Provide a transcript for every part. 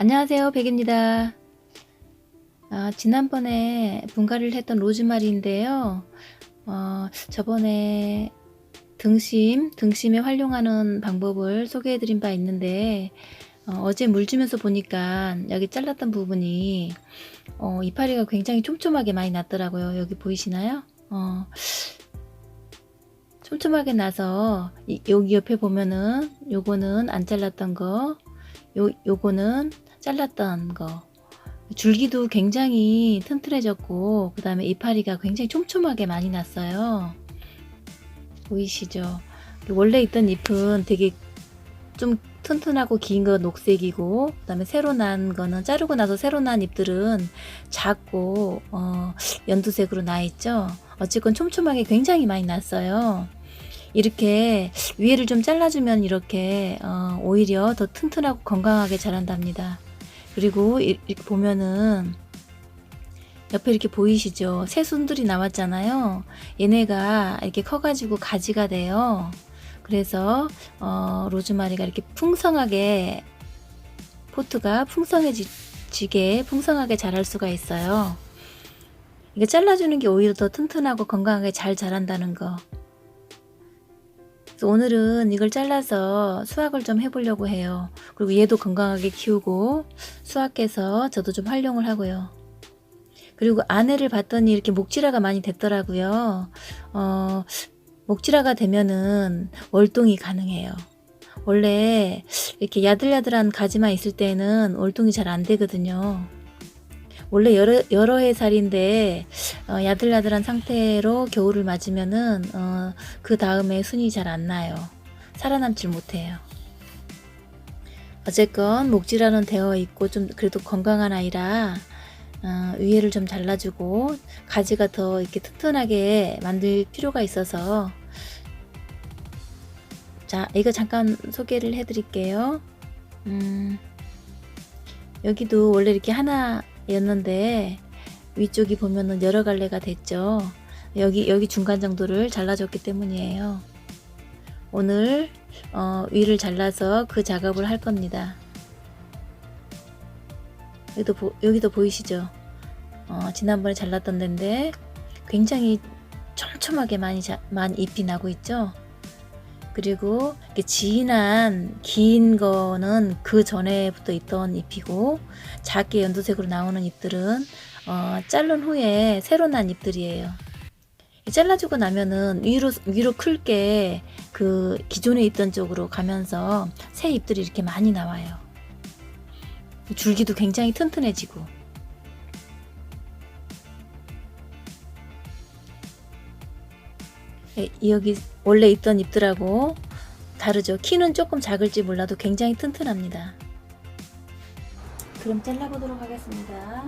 안녕하세요, 백입니다. 아, 지난번에 분갈이를 했던 로즈마리인데요. 어, 저번에 등심, 등심에 활용하는 방법을 소개해 드린 바 있는데, 어, 제물 주면서 보니까 여기 잘랐던 부분이 어, 이파리가 굉장히 촘촘하게 많이 났더라고요. 여기 보이시나요? 어, 촘촘하게 나서 이- 여기 옆에 보면은 요거는 안 잘랐던 거, 요 요거는 잘랐던 거. 줄기도 굉장히 튼튼해졌고 그 다음에 이파리가 굉장히 촘촘하게 많이 났어요. 보이시죠? 원래 있던 잎은 되게 좀 튼튼하고 긴거 녹색이고 그 다음에 새로 난 거는 자르고 나서 새로 난 잎들은 작고 어, 연두색으로 나 있죠. 어쨌건 촘촘하게 굉장히 많이 났어요. 이렇게 위에를 좀 잘라주면 이렇게 어, 오히려 더 튼튼하고 건강하게 자란답니다. 그리고 이- 이렇게 보면은 옆에 이렇게 보이시죠? 새순들이 나왔잖아요. 얘네가 이렇게 커가지고 가지가 돼요. 그래서 어, 로즈마리가 이렇게 풍성하게 포트가 풍성해지게 풍성하게 자랄 수가 있어요. 이거 잘라주는 게 오히려 더 튼튼하고 건강하게 잘 자란다는 거. 그래서 오늘은 이걸 잘라서 수확을 좀 해보려고 해요. 그리고 얘도 건강하게 키우고 수확해서 저도 좀 활용을 하고요. 그리고 아내를 봤더니 이렇게 목질화가 많이 됐더라고요. 어, 목질화가 되면은 월동이 가능해요. 원래 이렇게 야들야들한 가지만 있을 때는 월동이 잘 안 되거든요. 원래 여러, 여러 해 살인데 어, 야들야들한 상태로 겨울을 맞으면은 어, 그 다음에 순이 잘 안 나요. 살아남질 못해요. 어쨌건 목질화는 되어 있고 좀 그래도 건강한 아이라 어, 위에를 좀 잘라주고 가지가 더 이렇게 튼튼하게 만들 필요가 있어서 자 이거 잠깐 소개를 해드릴게요. 음, 여기도 원래 이렇게 하나 였는데 위쪽이 보면은 여러 갈래가 됐죠. 여기 여기 중간 정도를 잘라줬기 때문이에요. 오늘 어, 위를 잘라서 그 작업을 할 겁니다. 여기도 보, 여기도 보이시죠? 어, 지난번에 잘랐던 데인데 굉장히 촘촘하게 많이 자, 많이 잎이 나고 있죠. 그리고 진한 긴 거는 그 전에부터 있던 잎이고 작게 연두색으로 나오는 잎들은 어, 자른 후에 새로 난 잎들이에요. 잘라주고 나면은 위로 위로 클게 그 기존에 있던 쪽으로 가면서 새 잎들이 이렇게 많이 나와요. 줄기도 굉장히 튼튼해지고. 예, 여기 원래 있던 잎들하고 다르죠. 키는 조금 작을지 몰라도 굉장히 튼튼합니다. 그럼 잘라보도록 하겠습니다.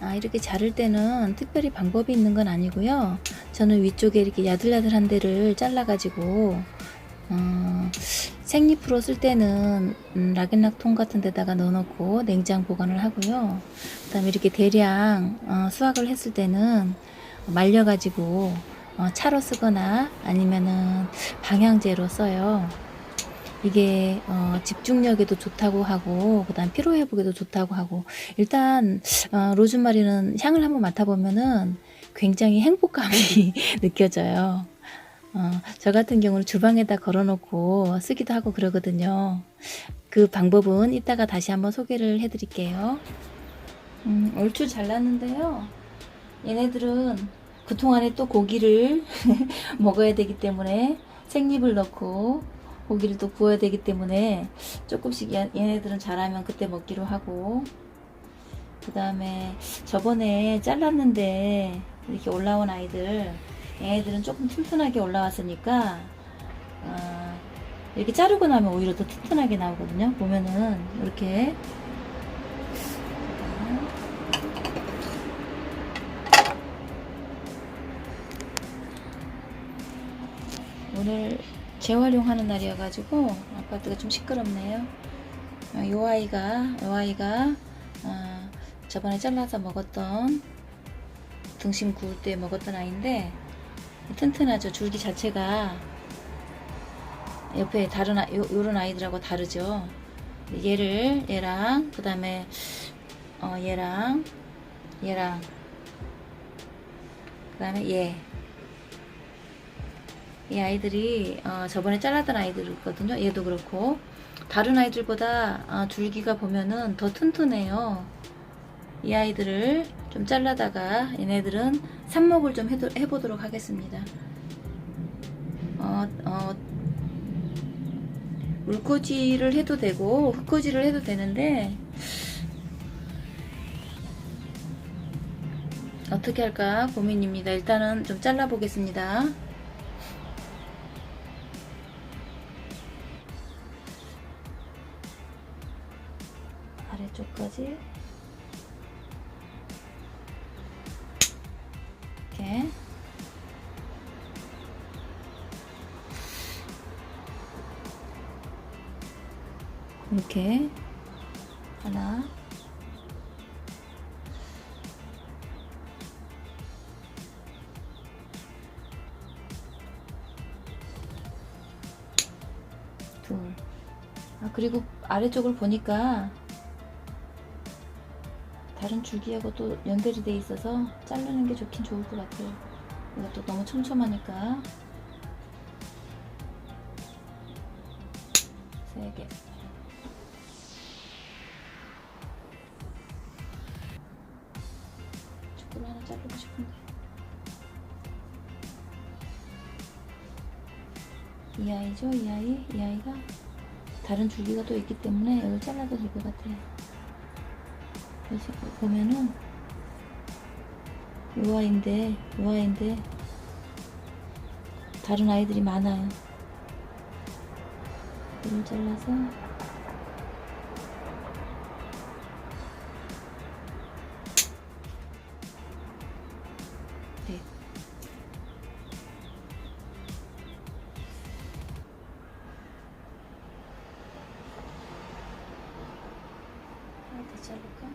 아, 이렇게 자를 때는 특별히 방법이 있는 건 아니고요. 저는 위쪽에 이렇게 야들야들한 데를 잘라가지고, 어, 생잎으로 쓸 때는 음, 락앤락 통 같은 데다가 넣어놓고 냉장 보관을 하고요. 그 다음에 이렇게 대량 어, 수확을 했을 때는 말려가지고 어, 차로 쓰거나 아니면은 방향제로 써요. 이게 어, 집중력에도 좋다고 하고 그다음 피로 회복에도 좋다고 하고 일단 어, 로즈마리는 향을 한번 맡아보면은 굉장히 행복감이 느껴져요. 어, 저 같은 경우는 주방에다 걸어놓고 쓰기도 하고 그러거든요. 그 방법은 이따가 다시 한번 소개를 해드릴게요. 음, 얼추 잘랐는데요. 얘네들은 그 동안에 또 고기를 먹어야 되기 때문에 생잎을 넣고 고기를 또 구워야 되기 때문에 조금씩 얘- 얘네들은 자라면 그때 먹기로 하고. 그 다음에 저번에 잘랐는데 이렇게 올라온 아이들 얘네들은 조금 튼튼하게 올라왔으니까 어, 이렇게 자르고 나면 오히려 더 튼튼하게 나오거든요. 보면은 이렇게 재활용하는 날이어가지고 아파트가 좀 시끄럽네요. 어, 요 아이가 요 아이가 어, 저번에 잘라서 먹었던 등심 구울 때 먹었던 아이인데 튼튼하죠. 줄기 자체가 옆에 다른 아, 요, 요런 아이들하고 다르죠. 얘를 얘랑 그 다음에 어 얘랑 얘랑 그 다음에 얘. 이 아이들이 어, 저번에 잘랐던 아이들이거든요. 얘도 그렇고 다른 아이들보다 어, 줄기가 보면은 더 튼튼해요. 이 아이들을 좀 잘라다가 얘네들은 삽목을 좀 해도, 해보도록 하겠습니다. 어, 어, 물꽂이를 해도 되고 흙꽂이를 해도 되는데 어떻게 할까 고민입니다. 일단은 좀 잘라 보겠습니다. 이렇게 하나 둘. 아, 그리고 아래쪽을 보니까 다른 줄기하고 또 연결이 돼 있어서 자르는 게 좋긴 좋을 것 같아요. 이것도 너무 촘촘하니까. 세 개. 자르고 싶은데. 이 아이죠, 이 아이, 이 아이가 다른 줄기가 또 있기 때문에 이걸 잘라도 될 것 같아요. 그래서 보면은 요 아이인데, 요 아이인데 다른 아이들이 많아요. 이를 잘라서 자를까?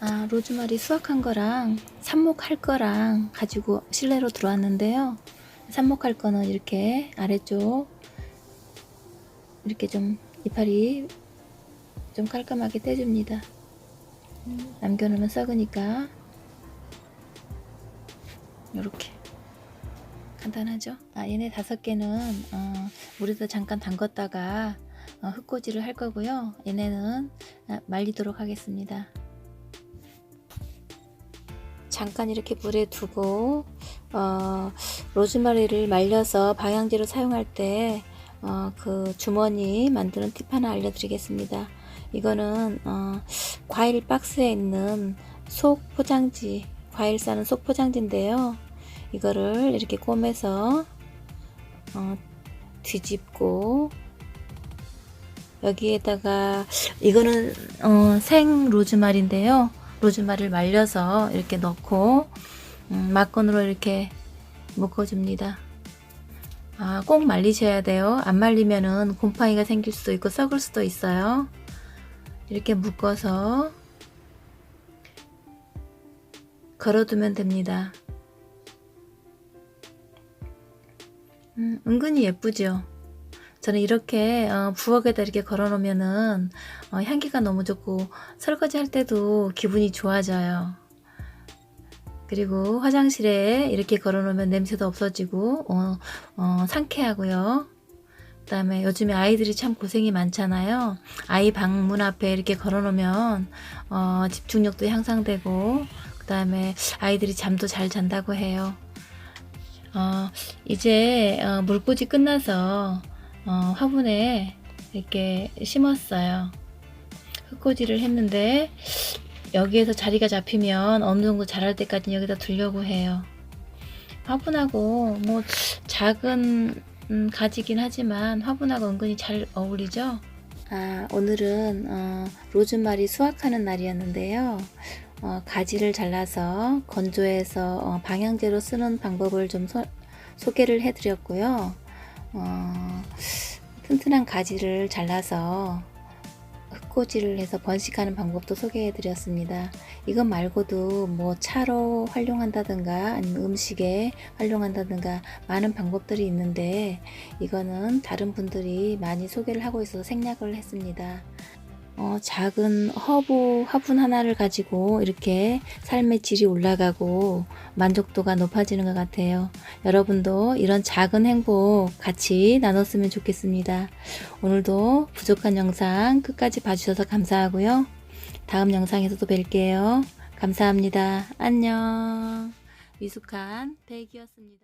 아, 로즈마리 수확한 거랑 삽목할 거랑 가지고 실내로 들어왔는데요. 삽목할 거는 이렇게 아래쪽 이렇게 좀 이파리 좀 깔끔하게 떼줍니다. 남겨놓으면 썩으니까 이렇게 간단하죠? 아 얘네 다섯 개는 어, 물에다 잠깐 담갔다가 어, 흙꽂이를 할 거고요. 얘네는 아, 말리도록 하겠습니다. 잠깐 이렇게 물에 두고 어, 로즈마리를 말려서 방향제로 사용할 때 어, 그 주머니 만드는 팁 하나 알려드리겠습니다. 이거는 어, 과일 박스에 있는 속 포장지, 과일 싸는 속 포장지인데요. 이거를 이렇게 꼬매서 어, 뒤집고 여기에다가 이거는 어, 생 로즈마리인데요. 로즈마리를 말려서 이렇게 넣고 음, 막건으로 이렇게 묶어줍니다. 아, 꼭 말리셔야 돼요. 안 말리면은 곰팡이가 생길 수도 있고 썩을 수도 있어요. 이렇게 묶어서 걸어두면 됩니다. 음, 은근히 예쁘죠? 저는 이렇게 어, 부엌에다 이렇게 걸어놓으면은 어, 향기가 너무 좋고 설거지 할 때도 기분이 좋아져요. 그리고 화장실에 이렇게 걸어놓으면 냄새도 없어지고 어, 어, 상쾌하고요. 그 다음에 요즘에 아이들이 참 고생이 많잖아요. 아이 방문 앞에 이렇게 걸어놓으면 어, 집중력도 향상되고 그 다음에 아이들이 잠도 잘 잔다고 해요. 어, 이제 어, 물꽂이 끝나서 어, 화분에 이렇게 심었어요. 흙꽂이를 했는데 여기에서 자리가 잡히면 어느 정도 자랄 때까지 여기다 두려고 해요. 화분하고 뭐 작은 음, 가지긴 하지만 화분하고 은근히 잘 어울리죠. 아 오늘은 어, 로즈마리 수확하는 날이었는데요. 어, 가지를 잘라서 건조해서 어, 방향제로 쓰는 방법을 좀 소, 소개를 해드렸고요. 어, 튼튼한 가지를 잘라서 해코지를 해서 번식하는 방법도 소개해 드렸습니다. 이것 말고도 뭐 차로 활용한다든가 아니면 음식에 활용한다든가 많은 방법들이 있는데 이거는 다른 분들이 많이 소개를 하고 있어서 생략을 했습니다. 어, 작은 허브 화분 하나를 가지고 이렇게 삶의 질이 올라가고 만족도가 높아지는 것 같아요. 여러분도 이런 작은 행복 같이 나눴으면 좋겠습니다. 오늘도 부족한 영상 끝까지 봐주셔서 감사하고요. 다음 영상에서 또 뵐게요. 감사합니다. 안녕. 미숙한 백이었습니다.